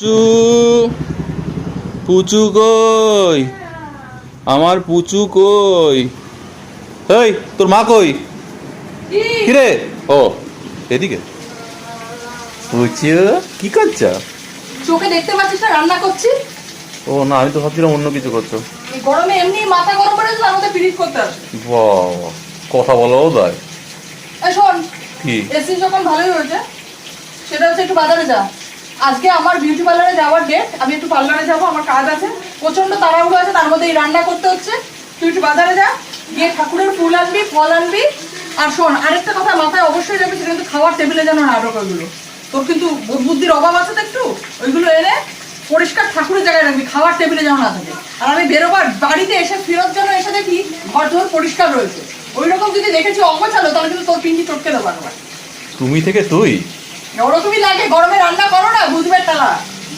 পুচু পুচু কই? আমার পুচু কই? এই তোর মা কই? কিরে? ও এদিকে। পুচু কি করছ? চোখে দেখতে পাচ্ছিস না রান্না করছি? ও না আমি তো ভাবছিলাম অন্য কিছু করছ গরমে এমনি মাথা গরম করে তার মধ্যে পিরিত করতে আসে বাবা কথা বলাও দেয় শোন কি? এসি যখন ভালোই হয়েছে সেটা হচ্ছে একটু বাজারে যা। আজকে আমার বিউটি পার্লারে যাওয়ার ডেট আমি একটু পার্লারে যাব, আমার কাজ আছে। প্রচণ্ড তাড়াহুড়ো আছে, তার মধ্যে এই রান্না করতে হচ্ছে। তুই একটু বাজারে যা, গিয়ে ঠাকুরের ফুল আনবি, ফল আনবি। আর শোন, আরেকটা কথা মাথায় অবশ্যই যাবে সেটা কিন্তু খাওয়ার টেবিলে যেন না ঢোকে ওইগুলো তোর কিন্তু বুদ্ধির অভাব আছে তো একটু? ওইগুলো এনে পরিষ্কার ঠাকুরের জায়গায় রাখবি, খাওয়ার টেবিলে যেন না থাকে। আর আমি বেরোবার বাড়িতে এসে, ফেরত যেন এসে দেখি ঘর ধর পরিষ্কার রয়েছে। ওই রকম যদি দেখেছি অগোছালো, তাহলে কিন্তু তোর পিঞ্জি টটকে দেবো তুমি থেকে তুই? ওরকমই লাগে গরমে রান্না করো না বুঝবে তালা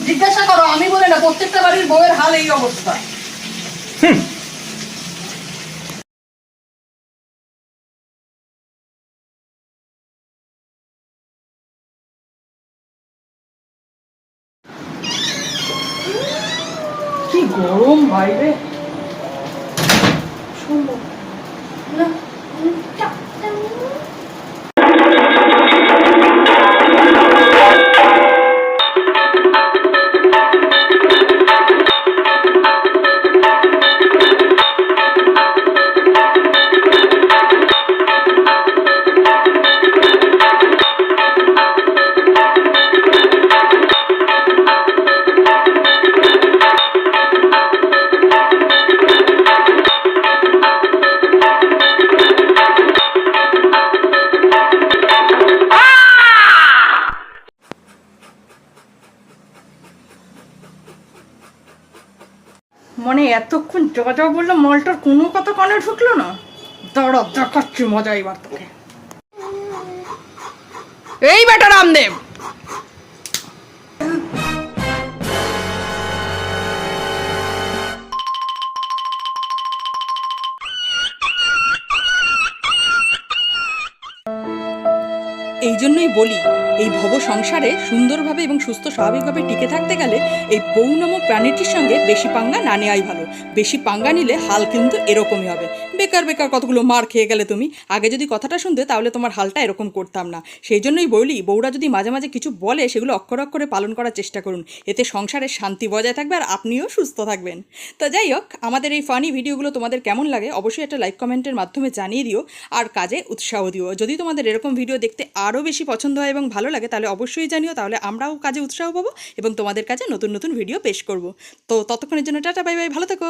জিজ্ঞাসা করো আমি বলে না প্রত্যেকটা বাড়ির বউয়ের হাল এই অবস্থা। কি গরম বাইরে সুন্দর মানে এতক্ষণ জগা বলল, মলটার কোনো কথা কানে ঢুকলো না? দাঁড়া, দেখাচ্ছি মজা এবার তোকে। এই বেটা রামদেব! এই জন্যই বলি, এই ভব সংসারে সুন্দরভাবে এবং সুস্থ স্বাভাবিকভাবে টিকে থাকতে গেলে এই বউ নামক প্রাণীটির সঙ্গে বেশি পাঙ্গা না নেওয়াই ভালো। বেশি পাঙ্গা নিলে হাল কিন্তু এরকমই হবে। বেকার বেকার কতগুলো মার খেয়ে গেলে তুমি? আগে যদি কথাটা শুনতে, তাহলে তোমার হালটা এরকম করতাম না। সেই জন্যই বলি, বউরা যদি মাঝে মাঝে কিছু বলে, সেগুলো অক্ষর অক্ষরে পালন করার চেষ্টা করুন। এতে সংসারের শান্তি বজায় থাকবে আর আপনিও সুস্থ থাকবেন। তো যাই হোক, আমাদের এই ফানি ভিডিওগুলো তোমাদের কেমন লাগে, অবশ্যই একটা লাইক কমেন্টের মাধ্যমে জানিয়ে দিও। আর কাজে উৎসাহ দিও। যদি তোমাদের এরকম ভিডিও দেখতে আরও বেশি পছন্দ হয় এবং ভালো লাগে, তাহলে অবশ্যই জানিও। তাহলে আমরাও কাজে উৎসাহ পাবো এবং তোমাদের কাছে নতুন নতুন ভিডিও পেশ করব। তো ততক্ষণের জন্য টাটা, বাই বাই, ভালো থেকো।